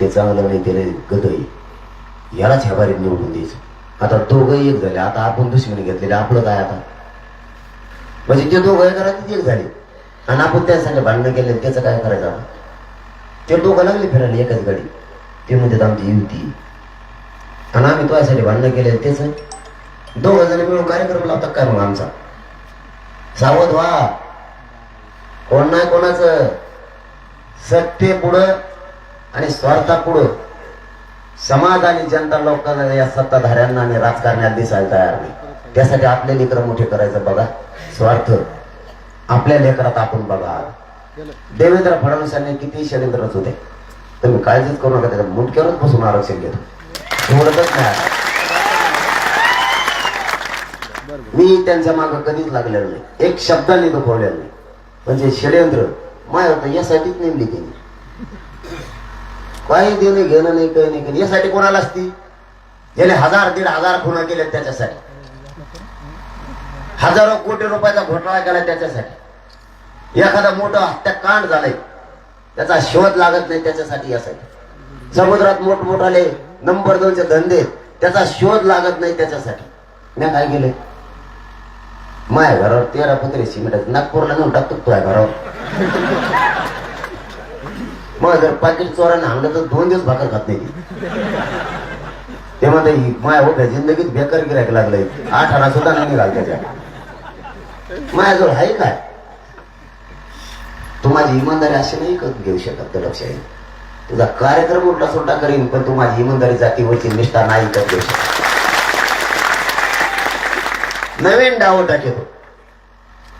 ते चांगलं नाही ते गदई यालाच ह्या बारीत निवडून द्यायचं. आता दोघंही एक झाले. आता आपण दुश्मनी घेतलेले आपलं काय आता. म्हणजे ते दोघं घरात एक झाले. आणि आपण त्यासाठी भांडणं केले त्याचं काय करायचं आपण? ते दोघं लागले फिरायला एकाच गाडी. ते म्हणतात आमची युती आणि आम्ही तुझ्यासाठी भांडणं केले त्याच. दोघं जण मिळून कार्यक्रम लावतात काय मग आमचा? सावध व्हा. कोण नाही कोणाचं? सत्य पुढं. आणि स्वार्थापुढं समाज आणि जनता लोकांना या सत्ताधाऱ्यांना आणि राजकारण्यात दिसायला तयार नाही. त्यासाठी आपले लेकर मोठे करायचं बघा. स्वार्थ. आपल्या लेकरात आपण बघा. देवेंद्र फडणवीसांनी किती षडयंत्र होते तुम्ही काळजीच करू नका त्याच्या मुटक्यावरच बसून आरक्षण घेतो. सोडतच नाही. मी त्यांच्या मागं कधीच लागलेलो नाही. एक शब्दाने दुखवलेलं नाही. म्हणजे षडयंत्र. माय होतं यासाठीच नेमली त्यांनी. काही देणं घेणं नाही काही नाही काही यासाठी कोणाला असती? याने हजार दीड हजार खुणा केल्या त्याच्यासाठी. हजारो कोटी रुपयाचा घोटाळा केला त्याच्यासाठी. एखादा मोठं हत्याकांड झालंय. त्याचा शोध लागत नाही त्याच्यासाठी यासाठी. समुद्रात मोठमोठाले नंबर दोनचे धंदे त्याचा शोध लागत नाही त्याच्यासाठी. मी काय केले माया घरावर तेरा पत्रे सिमेंट नागपूरला नेऊन टाकतो तुझ्या घरावर? मग जर पाकिट चोराने हांगलं तर दोन दिवस भाकर खात नाही ते. म्हणते माया होत्या जिंदगीत बेकार गिरायक लागलंय. आठ आणा सुद्धा नाही घाल त्याच्या. माझ्याजवळ आहे काय? तू माझी इमानदारी अशी नाही घेऊ शकत तर लक्ष आहे तुझा कार्यक्रम उलटा सुलटा करीन पण तू माझी इमानदारी जातीवरची निष्ठा नाही तर घेऊ शकत? नवीन डाव टाकेतो.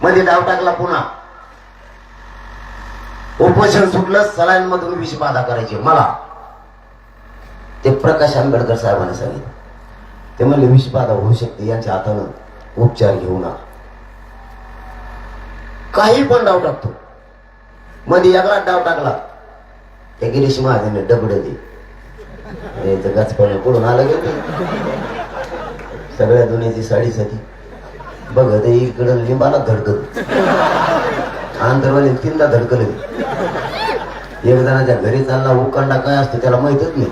मध्ये डाव टाकला पुन्हा. उपोषण सुटलं सलाईन मधून विषबाधा करायची. मला. ते प्रकाश आंबेडकर साहेबांनी सांगितलं. ते म्हणले विषबाधा होऊ शकते यांच्या हातानं उपचार घेऊ नका काही पण डाव टाकतो. मध्ये यागला डाव टाकला. त्या गिरीश महाजनने डबड दे गचपणे पुढून आलं गेलं सगळ्या दुनियाची साडीसाठी सती. बघत इकडं लिंबाला धडकत आंतरवाली तीनदा धडकले. एक जणाच्या घरी चालला उकंडा काय असतो त्याला माहितच नाही.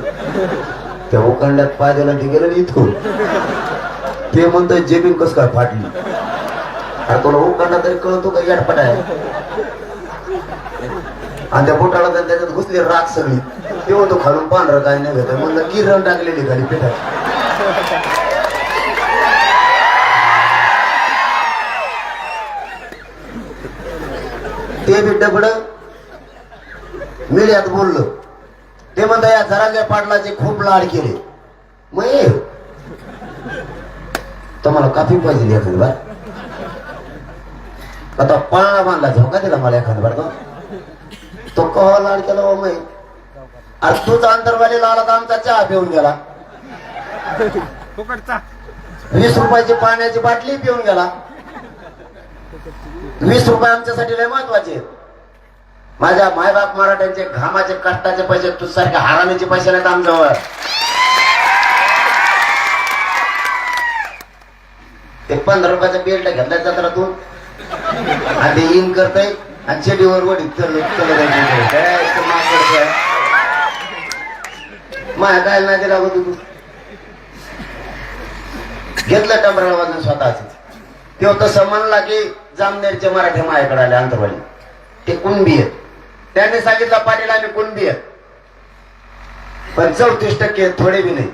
त्या उकंड्यात पाय दिला ते गेलं इथून. ते म्हणतोय जेबीन कस काय फाटली? अरे तुला उकंडा तरी कळतो का याडपट आहे आणि त्या बोटाला त्याच्यात घुसली राख सगळी. ते म्हणतो खालून पांढरं काय नाही घेत म्हणलं किरण टाकलेली खाली पिठात ते बी डबड मीडियात बोललो. ते म्हणता या झरांगे पाटलाचे खूप लाड केले. मग ये. तुम्हाला काफी पाहिजे एखादी बार. आता पाळणा बांधला झोका दिला मला एखादी बार का? तो कवा लाड केला हो मै अरे तूच अंतरवाली लाला तर आमचा चहा पिऊन गेला. वीस रुपयाची पाण्याची बाटली पिऊन गेला. वीस रुपये आमच्यासाठी लय महत्त्वाचे माझ्या मायबाप मराठ्यांचे घामाचे कष्टाचे पैसे तू सारख्या हाराण्याचे पैसे नाहीत आमजवळ ते पंधरा रुपयाचा बेल्ट घेतला जाताना तू आणि ते इन करतय आणि चेडीवर वडीत चल माया काय नाही दिला होतो तू घेतलं टंबराला वाजून स्वतःच. तो तसं म्हणला की जामनेरचे मराठी माझ्याकडे आले अंतरवाली ते कुणबी आहेत. त्याने सांगितलं पाटील आम्ही कुणबी आहेत. पण चौतीस टक्के थोडे बी नाही.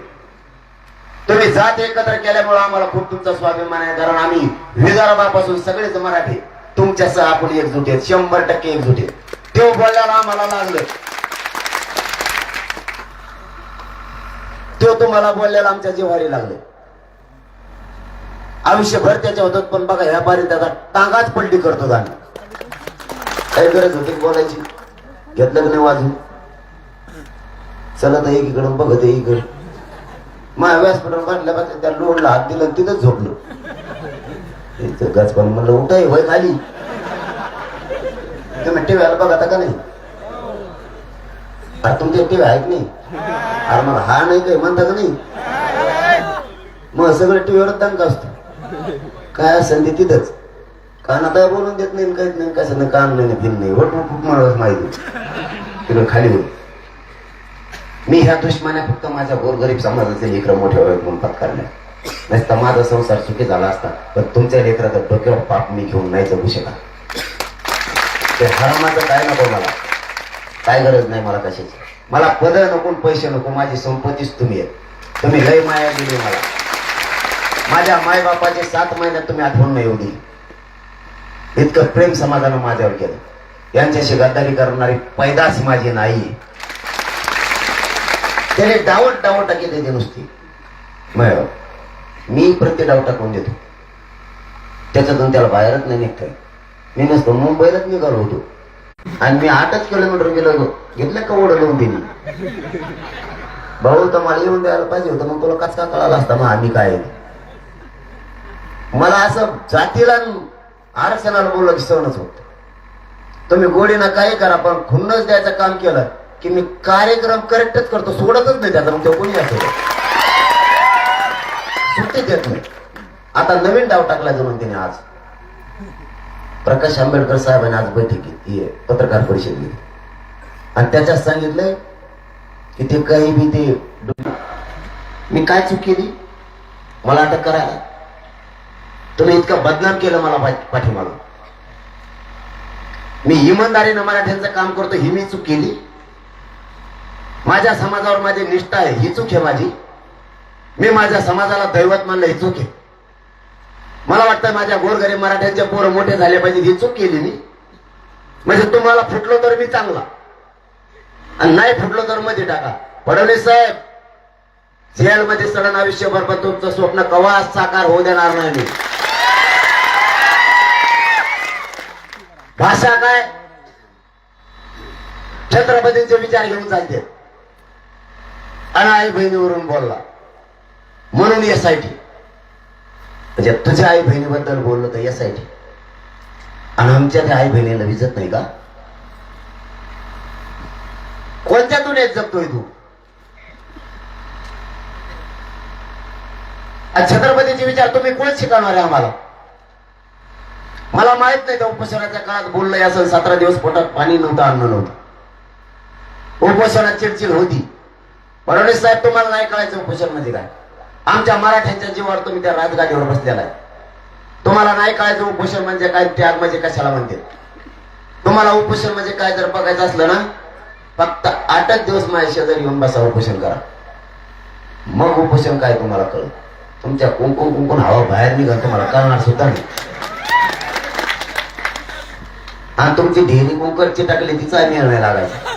तुम्ही जात एकत्र केल्यामुळे आम्हाला खूप तुमचा स्वाभिमान आहे. कारण आम्ही विदर्भापासून सगळेच मराठी तुमच्यासह आपण एकजूट आहेत. शंभर टक्के एकजूट आहेत. तो बोलायला आम्हाला लागलं. तो तुम्हाला बोललेला आमच्या जिव्हारी लागलं. आयुष्यभर त्याच्या होतात पण बघा ह्या बारी त्याचा टांगाच पलटी करतो आम्ही काही गरज होती बोलायची? घेतलं की नाही वाजून चला तर एकीकडून बघत एकीकडे माझ्या व्यासपीठावर बांधल्यापासून त्या लोडला हात दिला तिथंच झोपलो. इथं गचपण म्हणलं उठाय वय खाली. तुम्ही टीव्हीला बघा का नाही? अरे तुमच्या टीव्ही आहेत नाही. अरे मग हा नाही काही म्हणता का नाही? मग सगळं टीव्हीवर दंग असतो. काय असेल ते तिथंच. कानात बोलून देत नाही काहीच नाही काय नाही कान नाही फिर नाही. वट वट माहिती. तिकडे खाली होईल. मी ह्या दुश्मन्या फक्त माझ्या गोरगरीब समाजाचे लेकर मोठे व्हावेत म्हणून पत्कारल्या नाही. तर माझा संसार सुखी झाला असता पण तुमच्या लेकराचं डोक्यावर पाप मी घेऊन नाही जगू शकत. ते हरमाचं काय नको मला. काय गरज नाही मला कशाची. मला पद नको पैसे नको. माझी संपत्तीच तुम्ही आहे तुम्ही लय माया दिली मला. माझ्या मायबापाचे सात महिन्यात तुम्ही आठवण नाही येऊ इतकं प्रेम समाजानं माझ्यावर केलं. यांच्याशी गद्दारी करणारी पैदास माझी नाही. त्याने डावट डावट टाकी देते नुसती. मग मी प्रत्येक डाव टाकून देतो? त्याच्यातून त्याला बाहेरच नाही निघतोय. मी नसतो मुंबईलाच निघालो होतो. आणि मी आठच किलोमीटर गेलो होतो. घेतलं का ओढ लावून दिली भाऊ तर मला येऊन द्यायला पाहिजे होतं मग तुला कचका कळाला असता मग आम्ही काय? आहे मला असं जातीला आरक्षणाला बोललं की सहनच होत तुम्ही गोडीनं काही करा पण खुन्नच द्यायचं काम केलं की मी कार्यक्रम करेक्टच करतो सोडतच नाही त्याचा मग तो कोणी असेल सुट्टी देत नाही. आता नवीन डाव टाकला जणून तिने आज. प्रकाश आंबेडकर साहेबांनी आज बैठक घेतली पत्रकार परिषद घेतली. आणि त्याच्यात सांगितलंय की ते काही बी ते मी काय चूक केली? मला अटक करायला. तुम्ही इतकं बदनाम केलं मला पाठीमागून मी इमानदारीनं मराठ्यांचं काम करतो ही मी चूक केली. माझ्या समाजावर माझी निष्ठा आहे ही चूक आहे माझी. मी माझ्या समाजाला दैवत मानलं ही चूक आहे. मला वाटतं माझ्या गोरगरीब मराठ्यांचे पोरं मोठे झाले पाहिजे ही चूक केली मी. म्हणजे तुम्हाला फुटलो तर मी चांगला. आणि नाही फुटलो तर मध्ये टाका. फडणवीस साहेब जेलमध्ये सडन आयुष्यभर पण तुमचं स्वप्न कवा साकार होऊ देणार नाही भाषा काय? छत्रपतींचे विचार घेऊन चालते. आणि आई बहिणीवरून बोलला. म्हणून एस आय टी म्हणजे तुझ्या आई बहिणीबद्दल बोललो तर एस आय टी आणि आमच्या त्या आई बहिणीला विजत नाही का? कोणत्या तुल्यात जगतोय तू? छत्रपतीचे विचार तुम्ही कोण शिकवणार आहे आम्हाला? मला माहीत नाही त्या उपोषणाच्या काळात बोललंय असं सतरा दिवस पोटात पाणी नव्हतं अन्न नव्हतं. उपोषणात चिडचिड होती. फडणवीस साहेब तुम्हाला नाही कळायचं उपोषण म्हणजे काय? आमच्या मराठ्यांच्या जीवावर तुम्ही त्या राजगाडीवर बसलेला आहे. तुम्हाला नाही कळायचं उपोषण म्हणजे काय? त्याग म्हणजे कशाला म्हणते? तुम्हाला उपोषण म्हणजे काय? जर बघायचं असलं ना फक्त आठच दिवस माझ्या शेजारी येऊन बसा उपोषण करा. मग उपोषण काय तुम्हाला कळत तुमच्या कुंकुम कुंकुम हवा बाहेर निघाल तुम्हाला कळणार सुद्धा नाही. आणि तुमची ढेरी कुकरची टाकली तिचा निर्णय लागायचा.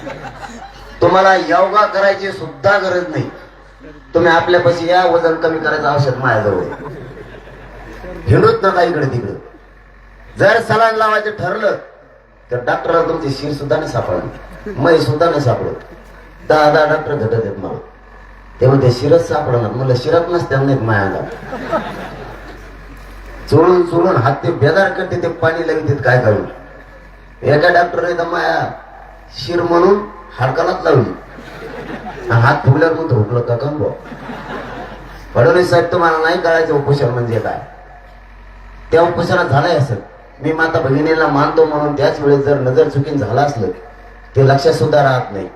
तुम्हाला योगा करायची सुद्धा गरज नाही. तुम्ही आपल्यापाशी या वजन कमी करायचं औषध माझ्याजवळ हिंडूच नका इकडे तिकडे. जर सलान लावायचं ठरलं तर डॉक्टरला तुमची शिर सुद्धा नाही सापडली. मै सुद्धा नाही सापडत. दहा दहा डॉक्टर झटत आहेत मला. तेव्हा ते शिरच सापडणार. मला शिरत नसत्या नाहीत मायाला चोळून चोळून हात ते बेदार करते ते पाणी लगेच काय करून एका डॉक्टरने तर माया शिर म्हणून हाडकालाच लावली. हात फुगल्यावर म्हणतो हुकलं का कम भाऊ फडणवीस साहेब तुम्हाला नाही कळायचं उपोषण म्हणजे काय? त्या उपोषणात झालाय असं. मी माता भगिनीला मानतो म्हणून त्याच वेळेस जर नजर चुकीन झाला असलं ते लक्षात सुद्धा राहत नाही.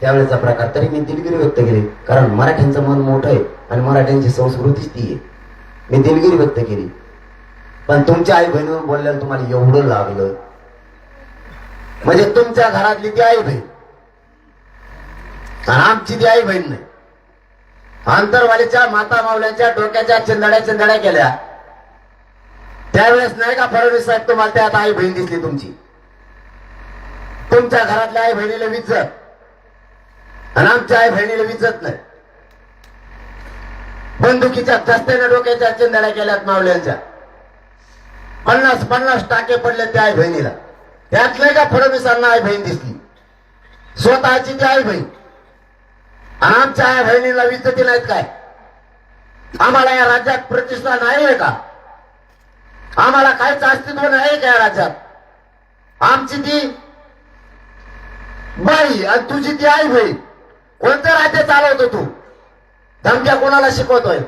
त्यावेळेचा प्रकार तरी मी दिलगिरी व्यक्त केली. कारण मराठ्यांचं मन मोठं आहे आणि मराठ्यांची संस्कृतीच ती आहे. मी दिलगिरी व्यक्त केली. पण तुमच्या आई बहिणीवर बोलल्यावर तुम्हाला एवढं लागलं. म्हणजे तुमच्या घरातली ती आई बहीण. आणि आमची ती आई बहीण नाही. अंतरवालीच्या माता मावल्यांच्या डोक्याच्या चिंदड्या चिंदड्या केल्या. त्यावेळेस नाही का फडणवीस साहेब तुम्हाला त्यात आई बहीण दिसली तुमची? तुमच्या घरातल्या आई बहिणीला विजत आणि आमच्या आई बहिणीला विजत नाही. बंदुकीच्या दस्त्याने डोक्याच्या चिंदड्या केल्यात मावल्यांच्या पन्नास पन्नास टाके पडले त्या आई बहिणीला. त्यात का फडणवीसांना आई बहीण दिसली. स्वतःची ती आई बहीण. आमच्या आई बहिणीला विजती नाहीत काय? आम्हाला या राज्यात प्रतिष्ठा नाही आहे का? आम्हाला काहीच अस्तित्व नाही का या राज्यात? आमची ती बाई आणि तुझी ती आई बहीण. कोणतं राज्य चालवतो तू? धमक्या कोणाला शिकवतोय?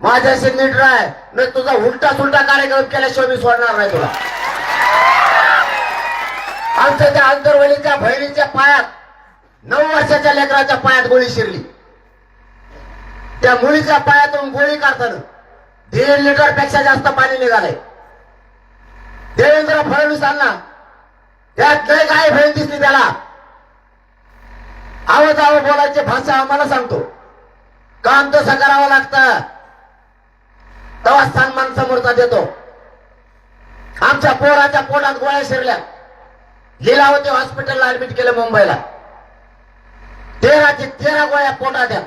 माझ्याशी नीट राह न तुझा उलटा सुलटा कार्यक्रम केल्याशिवाय मी सोडणार नाही तुला. आमच्या त्या अंतरवलीच्या बहिणीच्या पायात नऊ वर्षाच्या लेकराच्या पायात गोळी शिरली. त्या मुलीच्या पायातून गोळी काढताना दीड लिटरपेक्षा जास्त पाणी निघालंय देवेंद्र फडणवीसांना त्यात लय काय भेळ दिसली त्याला. आवाज आव बोलायची भाषा आम्हाला सांगतो. काम तसं करावं लागतं? तेव्हा सन्मान समोरचा देतो. आमच्या पोराच्या पोटात गोळ्या शिरल्या. लीलावती हॉस्पिटलला ऍडमिट केलं मुंबईला. तेराचे तेरा गोळ्या पोटा द्या.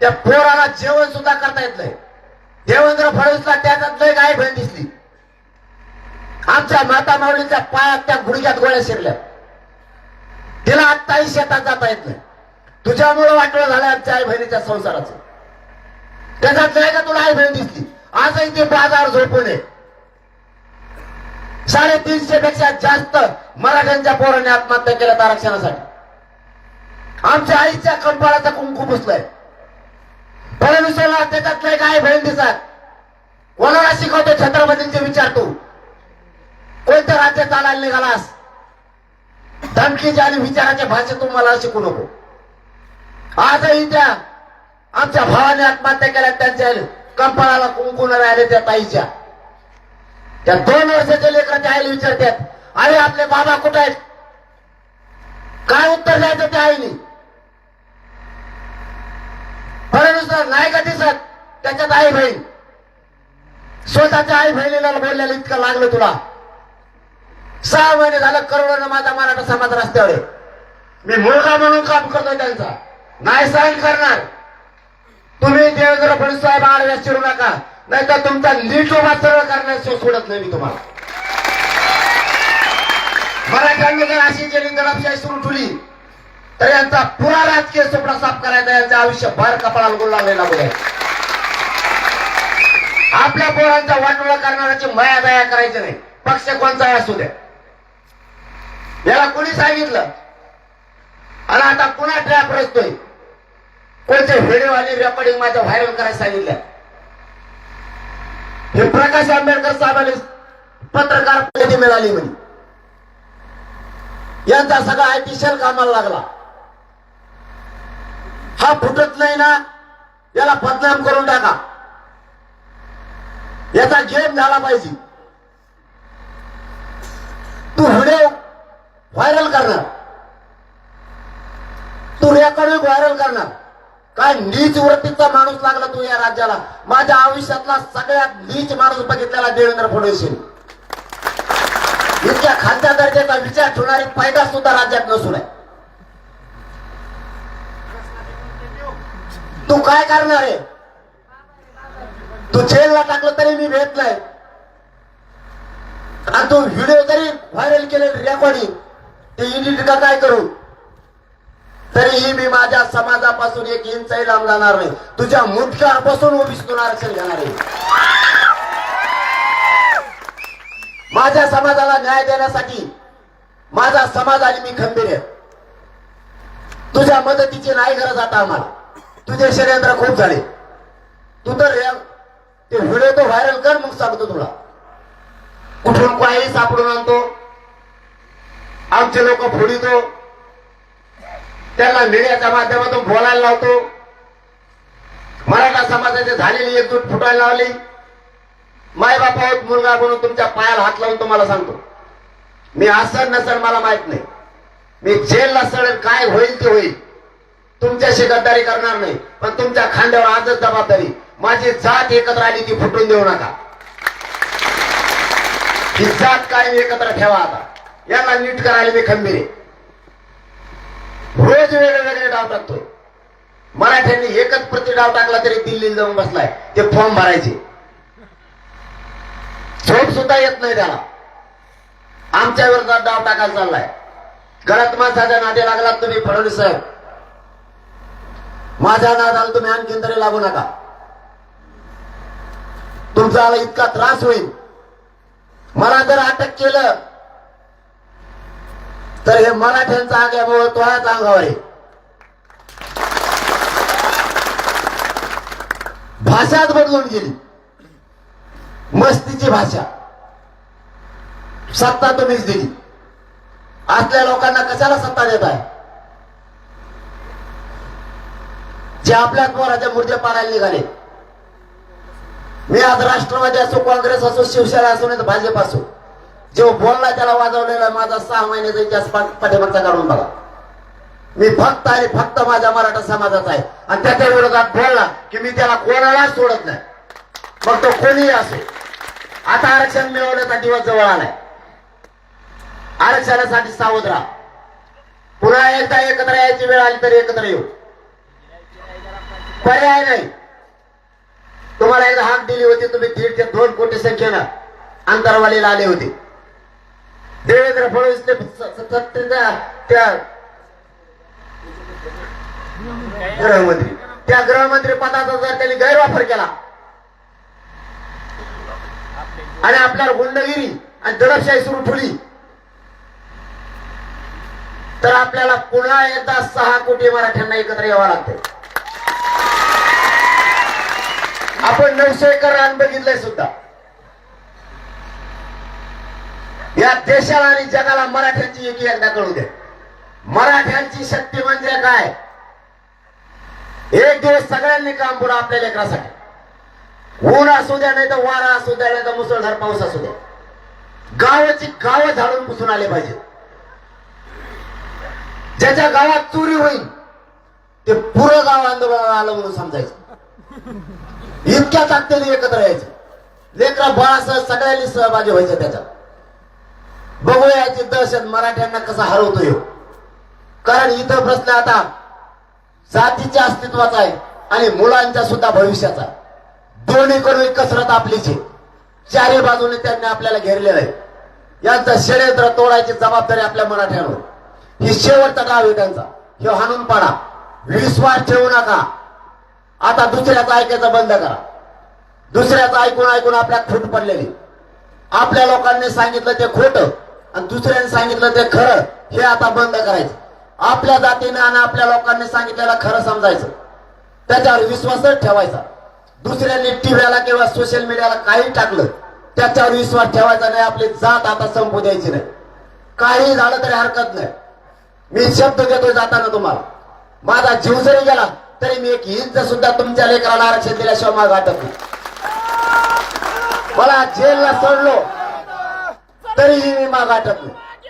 त्या पोराला जेवण सुद्धा करता येत नाही. देवेंद्र फडणवीसला त्याच्यात लय काय भेट दिसली. आमच्या माता माऊलीच्या पायात त्या गुडघ्यात गोळ्या शिरल्या. तिला आत्ताही शेतात जाता येत नाही. तुझ्यामुळे वाटलं झालं आमच्या आई बहिणीच्या संसाराचं. त्याच्यात नाही का तुला आई बहीण दिसली? आजही ते बाजार झोपून आहे. साडेतीनशे पेक्षा जास्त मराठ्यांच्या पोराने आत्महत्या केल्या आरक्षणासाठी. आमच्या आईच्या कंपाळाचा कुंकू पुसलाय. फडणवीसला त्याच्यात नाही काय बहीण दिसत कोणाला शिकवतो छत्रपतींचे विचार तू? कोणतं राज्य चालायला निघालास? धमकीचे आणि विचाराच्या भाषेत तू मला शिकू नको. आजही त्या आमच्या भावाने आत्महत्या केल्या त्यांच्या कंपाळाला कुंकून राहिले त्या ताईच्या. त्या दोन वर्षाच्या लेकराच्या आईला विचारतात अरे आपले बाबा कुठे आहेत? काय उत्तर द्यायचं त्या आईने? फडणवीस नाही का दिसत? त्याच्यात आई बहीण. स्वतःच्या आई बहिणीला बोललेलं इतकं लागलं तुला. सहा महिने झालं करोडोनं माझा मराठा समाज रस्त्यावर मी मुलगा म्हणून काम करतोय त्यांचा. नाही सहन करणार. तुम्ही देवेंद्र फडणवीस साहेब आडव्यास चिरू नका. नाही तर तुमचा नीट उभा सरळ करण्यास सोडत नाही मी तुम्हाला. मराठ्यांनी जर अशी केली दडपशाही सुरू ठेवली. तर यांचा पुरा राजकीय सुपडा साफ करायचा यांचं आयुष्य भर कपाळाला गुण लागलेला बघाय आपल्या पोरांचा वाटोळा करणाऱ्याची माया दया करायची नाही. पक्ष कोणता असू द्या. याला कोणी सांगितलं? आणि आता पुन्हा ट्रॅप रचतोय. कोणते व्हिडिओ आणि रेकॉर्डिंग माझ्या व्हायरल करायला सांगितलं? हे प्रकाश आंबेडकर साहेबांनी पत्रकार पदवी मिळाली म्हणे. यांचा सगळा आयटी कामाला लागला. हा फुटत नाही ना याला बदनाम करून टाका. याचा गेम झाला पाहिजे. तू व्हिडिओ व्हायरल करणार. तू रेकॉर्ड व्हायरल करणार. काय नीच वृत्तीचा माणूस लागला तू या राज्याला? माझ्या आयुष्यातला सगळ्यात नीच माणूस बघितलेला देवेंद्र फडणवीस इतक्या खालच्या दर्जाचा विचार ठेवणारी फायदा सुद्धा राज्यात नसून आहे. तू काय करणार आहे? तू जेलला टाकलं तरी मी भेट नाही. आणि तू व्हिडिओ जरी व्हायरल केले रेकॉर्डिंग ते इडिट का काय करू? तरीही मी माझ्या समाजापासून एक इंचही लांब जाणार नाही. तुझ्या मुठ्यापासून ओबीसीतून आरक्षण घेणार आहे. माझ्या समाजाला न्याय देण्यासाठी माझा समाज आणि मी खंबीर आहे. तुझ्या मदतीची नाही गरज आता आम्हाला. तुझे षडयंत्र खूप झाले. तू तर ते व्हिडिओ तो व्हायरल कर मग सांगतो तुला. कुठून काही सापडून आणतो. आमचे लोक फोडितो. त्यांना मीडियाच्या माध्यमातून बोलायला लावतो. मराठा समाजाची झालेली एकजूट फुटायला लावली. मायबापावर मुलगा म्हणून तुमच्या पायाला हात लावून तुम्हाला सांगतो. मी असं नसेल मला माहीत नाही. मी जेलला सडेल काय होईल ते होईल. तुमच्याशी गद्दारी करणार नाही. पण तुमच्या खांद्यावर आजच जबाबदारी माझी जात एकत्र आली ती फुटून देऊ नका. ही जात कायम एकत्र ठेवा आता. याला नीट करायला मी खंबीर आहे. रोज वेगळे वेगळे डाव टाकतोय. मराठ्यांनी एकच प्रति डाव टाकला तरी दिल्लीला जाऊन बसलाय. ते फॉर्म भरायचे. झोप सुद्धा येत नाही त्याला. आमच्या विरोधात डाव टाकायला चाललाय. गळत माणसाच्या नादी लागलात तुम्ही फडणवीस साहेब. माझ्या नादाला तुम्ही आणखीन तरी लागू नका. तुमचा इतका त्रास होईल. मला जर अटक केलं तर हे मराठ्यांचा आग्यामुळे तोळ्याच अंगावर आहे भाषाच बदलून गेली. मस्तीची भाषा. सत्ता तुम्हीच दिली. असल्या लोकांना कशाला सत्ता देत आहे? जे आपल्याच पोराच्या मुर्जे पाडायला निघाले. मी आज राष्ट्रवादी असो काँग्रेस असो शिवसेना असो नाही तर भाजप असो. जो बोलला त्याला वाजवलेला माझा सहा महिन्याचा इतिहास पा- पाठीमागचा काढून बघा. मी फक्त आणि फक्त माझ्या मराठा समाजाचा आहे. आणि त्याच्या विरोधात बोलला की मी त्याला कोणाला सोडत नाही. मग तो कोणीही असो. आता आरक्षण मिळवण्याचा दिवस जवळ आलाय. आरक्षणासाठी सावध राहा. पुन्हा एकदा एकत्र यायची वेळ आली तर एकत्र येऊ. पर्याय नाही. तुम्हाला एकदा हाक दिली होती तुम्ही दीड ते दोन कोटी संख्येनं अंतरवालीला आले होते. देवेंद्र फडणवीसने स- सत्तेच्या त्या गृहमंत्री. त्या गृहमंत्री पदाचा जर त्यांनी गैरवापर केला आणि आपल्याला गुंडगिरी आणि दडपशाही सुरू ठेवली तर आपल्याला पुन्हा एकदा सहा कोटी मराठ्यांना एकत्र यावं लागते आपण नऊशे एकर रान बघितलंय सुद्धा. या देशाला आणि जगाला मराठ्यांची एकी एकदा कळू दे. मराठ्यांची शक्ती म्हणजे काय? एक दिवस सगळ्यांनी काम पुढं आपल्या लेकरासाठी. ऊन असू द्या नाही तर वारा असू द्या नाही तर मुसळधार पाऊस असू द्या. गावाची गावं झाडून पुसून आले पाहिजे. ज्याच्या गावात चोरी होईल ते पुरं गाव आंदोलनाला आलं म्हणून समजायचं. इतक्या ताकदीने एकत्र यायचं. लेकरा बाळासह सगळ्यांनी सहभागी व्हायचं त्याच्यात. बघूया याची दहशत मराठ्यांना कसा हरवतो कारण इथं प्रश्न आता जातीच्या अस्तित्वाचा आहे आणि मुलांच्या सुद्धा भविष्याचा दोन्हीकडून कसरत आपलीच आहे. चारही बाजूने त्यांनी आपल्याला घेरलेलं आहे. यांचं षडयंत्र तोडायची जबाबदारी आपल्या मराठ्यांवर ही शेवटचा डाव आहे त्यांचा. हे हाणून पाडा. विश्वास ठेवू नका. आता दुसऱ्याचं ऐकायचं बंद करा. दुसऱ्याचं ऐकून ऐकून आपल्या फूट पडलेली. आपल्या लोकांनी सांगितलं ते खोटं. आणि दुसऱ्याने सांगितलं ते खरं हे आता बंद करायचं. आपल्या जातीने आणि आपल्या लोकांनी सांगितलेलं खरं समजायचं. त्याच्यावर विश्वासच ठेवायचा. दुसऱ्यांनी टीव्हीला किंवा सोशल मीडियाला काही टाकलं त्याच्यावर विश्वास ठेवायचा नाही आपली जात आता संपू द्यायची नाही. काही झालं तरी हरकत नाही. मी शब्द देतोय जाताना तुम्हाला. माझा जीव जरी गेला तरी मी एक इंच सुद्धा तुमच्या लेकराला आरक्षण दिल्याशिवाय माझा वाटत नाही. मला जेलला सोडलो. तरीही मी मागा टाकलो